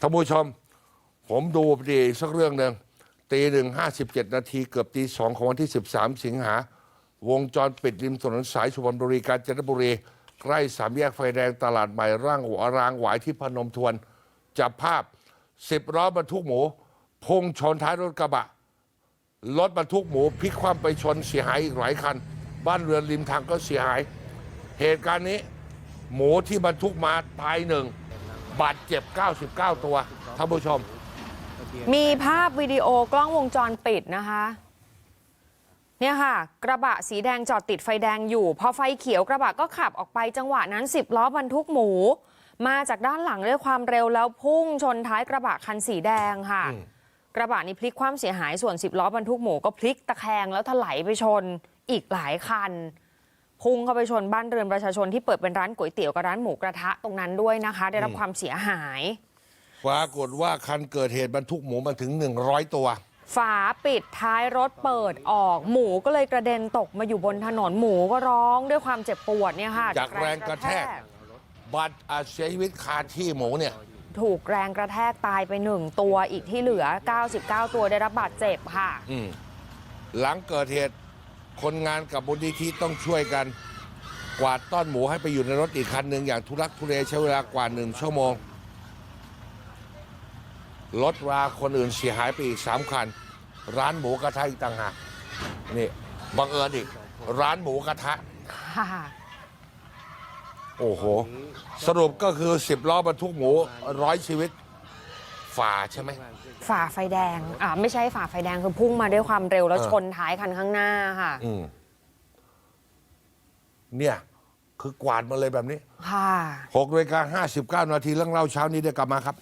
ท่านผู้ชม ผมดูอุบัติเหตุสักเรื่องหนึ่งตีหนึ่งห้าสิบเจ็ดนาทีเกือบตีสองของวันที่13สิงหา วงจรปิดริมถนนสายสุพรรณบุรีกาญจนบุรี ใกล้สามแยกไฟแดงตลาดใหม่ร่างหัวรางหวายที่พนมทวน จับภาพสิบล้อบรรทุกหมู พุ่งชนท้ายรถกระบะ รถบรรทุกหมูพลิกคว่ำไปชนเสียหายอีกหลายคัน บ้านเรือนริมทางก็เสียหาย เหตุการณ์นี้ หมูที่บรรทุกมาตายหนึ่ง บาดเจ็บ 99 ตัวท่านผู้ชม มีภาพวิดีโอกล้องวงจรปิดนะคะ เนี่ยค่ะ กระบะสีแดงจอดติดไฟแดงอยู่ พอไฟเขียวกระบะก็ขับออกไปจังหวะนั้น 10 ล้อบรรทุกหมู มาจากด้านหลังด้วยความเร็วแล้วพุ่งชนท้ายกระบะคันสีแดงค่ะอืมกระบะนี้พลิกความเสียหายส่วน 10 ล้อบรรทุกหมูก็พลิกตะแคงแล้วถลายไปชนอีกหลายคัน พุ่งเข้าไปชนบ้านเรือนประชาชนที่เปิดเป็นร้านก๋วยเตี๋ยวกับร้านหมูกระทะตรงนั้นด้วยนะคะ ได้รับความเสียหาย ปรากฏว่าคันเกิดเหตุบรรทุกหมูมาถึง 100 ตัว ฝาปิดท้ายรถเปิดออกหมูก็เลยกระเด็นตกมาอยู่บนถนนหมูก็ร้องด้วยความเจ็บปวดเนี่ยค่ะจากแรงกระแทก บัตรอาจเสียชีวิตคาที่หมูเนี่ย ถูกแรงกระแทกตายไปหนึ่งตัวอีกที่เหลือ 99 ตัวได้รับบาดเจ็บค่ะ อืมหลังเกิดเหตุ คนงานกับบุญนิธิต้องช่วยกัน กวาดต้อนหมูให้ไปอยู่ในรถอีกคันหนึ่งอย่างทุรักทุเลใช้เวลากว่าหนึ่งชั่วโมง รถราคนอื่นเสียหายไปอีกสามคัน ร้านหมูกระทะอีกต่างหากนี่บังเอิญอีก ร้านหมูกระทะ ค่ะโอ้โห สรุปก็คือ 10ล้อบรรทุกหมูร้อยชีวิต ฝ่าใช่ไหมฝ่าไฟแดงอ่าไม่ใช่ฝ่าไฟแดงคือพุ่งมาด้วยความเร็วแล้วเออชนท้ายคันข้างหน้าค่ะ อืมเนี่ย คือกวาดมาเลยแบบนี้ ค่ะ6นาฬิกา59นาทีเรื่องเล่าเช้านี้เดี๋ยวกลับมาครับ